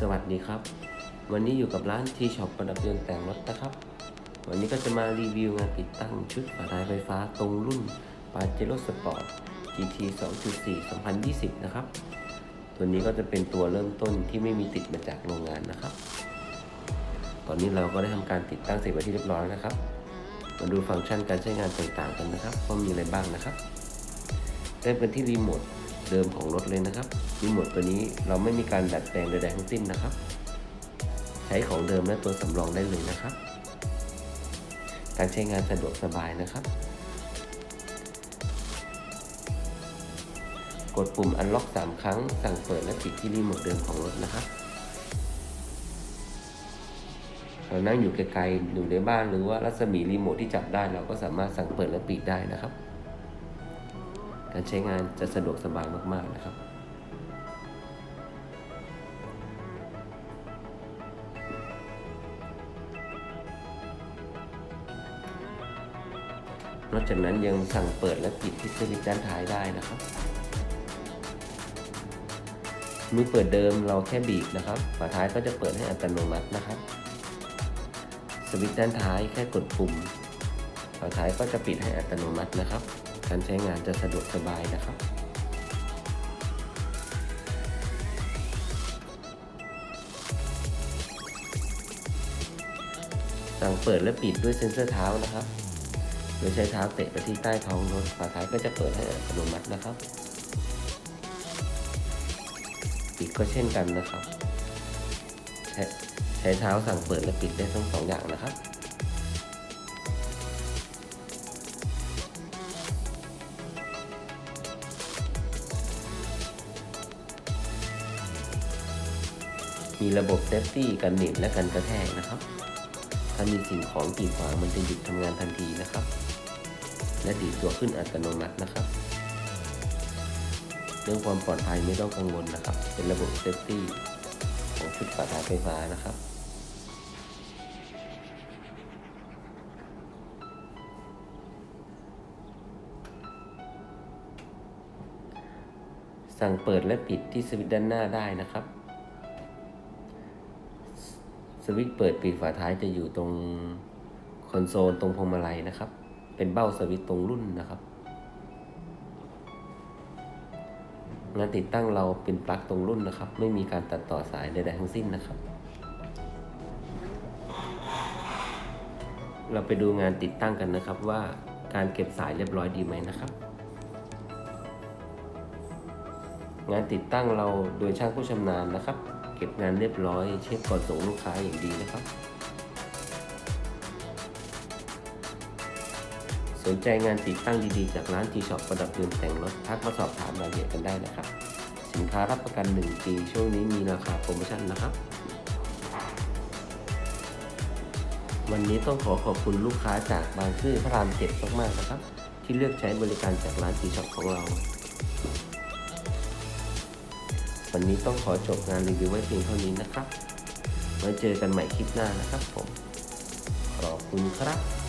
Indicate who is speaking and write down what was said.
Speaker 1: สวัสดีครับ วันนี้อยู่กับร้านทีช็อปประดับยนต์แต่งรถนะครับ วันนี้ก็จะมารีวิวงานติดตั้งชุดฝาท้ายไฟฟ้าตรงรุ่น p a j e r o Sport GT 2.4 2020 นะครับ ตัวนี้ก็จะเป็นตัวเริ่มต้นที่ไม่มีติดมาจากโรงงานนะครับ ตอนนี้เราก็ได้ทำการติดตั้งเสร็จไปที่เรียบร้อยนะครับ มาดูฟังก์ชันการใช้งานต่างๆกันนะครับว่ามีอะไรบ้างนะครับเริ่มกันที่รีโมท เดิมของรถเลยนะครับรีโมทตัวนี้เราไม่มีการดัดแปลงใดๆทั้งสิ้นนะครับ ใช้ของเดิมและตัวสำรองได้เลยนะครับ การใช้งานสะดวกสบายนะครับ กดปุ่ม Unlock 3 ครั้ง สั่งเปิดและปิดที่รีโมทเดิมของรถนะครับเรานั่งอยู่ไกลๆอยู่ในบ้านหรือว่ารัศมีรีโมทที่จับได้ เราก็สามารถสั่งเปิดและปิดได้นะครับ การใช้งานจะสะดวกสบายมากๆนะครับ นอกจากนั้นยังสั่งเปิดและปิดที่สวิตช์ด้านท้ายได้นะครับมือเปิดเดิมเราแค่บีบนะครับ ฝาท้ายก็จะเปิดให้อัตโนมัตินะครับ สวิตช์ด้านท้ายแค่กดปุ่ม ฝาท้ายก็จะปิดให้อัตโนมัตินะครับ การใช้งานจะสะดวกสบายนะครับสั่งเปิดและปิดด้วยเซ็นเซอร์เท้านะครับ โดยใช้เท้าเตะไปที่ใต้ท้องรถฝาท้ายก็จะเปิดให้อัตโนมัตินะครับ ปิดก็เช่นกันนะครับ ใช้เท้าสั่งเปิดและปิดได้ทั้งสองอย่างนะ มีระบบเซฟตี้กันหนีบและกันกระแทกนะครับ ถ้ามีสิ่งของกีดขวางมันจะหยุดทำงานทันทีนะครับ และดีดตัวขึ้นอัตโนมัตินะครับ เรื่องความปลอดภัยไม่ต้องกังวลนะครับ เป็นระบบเซฟตี้ของชุดฝาท้ายไฟฟ้านะครับสั่งเปิดและปิดที่สวิตช์ด้านหน้าได้นะครับ สวิตช์เปิดปิดฝาท้ายจะอยู่ตรงคอนโซลตรงพวงมาลัยนะครับ เป็นเบ้าสวิตช์ตรงรุ่นนะครับ งานติดตั้งเราเป็นปลั๊กตรงรุ่นนะครับ ไม่มีการตัดต่อสายใดๆทั้งสิ้นนะครับ เราไปดูงานติดตั้งกันนะครับว่าการเก็บสายเรียบร้อยดีไหมนะครับ งานติดตั้งเราโดยช่างผู้ชำนาญนะครับ ก็บงานเรียบร้อย เช็คก่อนส่งลูกค้าอย่างดีนะครับ สนใจงานติดตั้งดีๆ จากร้านทีช็อปประดับยนต์แต่งรถทักมาสอบถามรายละเอียดกันได้นะครับ สินค้ารับประกัน 1 ปี ช่วงนี้มีราคาโปรโมชั่นนะครับ วันนี้ต้องขอขอบคุณลูกค้าจากบางซื่อพระรามเจ็ดมากๆนะครับ ที่เลือกใช้บริการจากร้านทีช็อปของเรา วันนี้ต้องขอจบงานรีวิวไว้เพียงเท่านี้นะครับ ไว้เจอกันใหม่คลิปหน้านะครับผม ขอบคุณครับ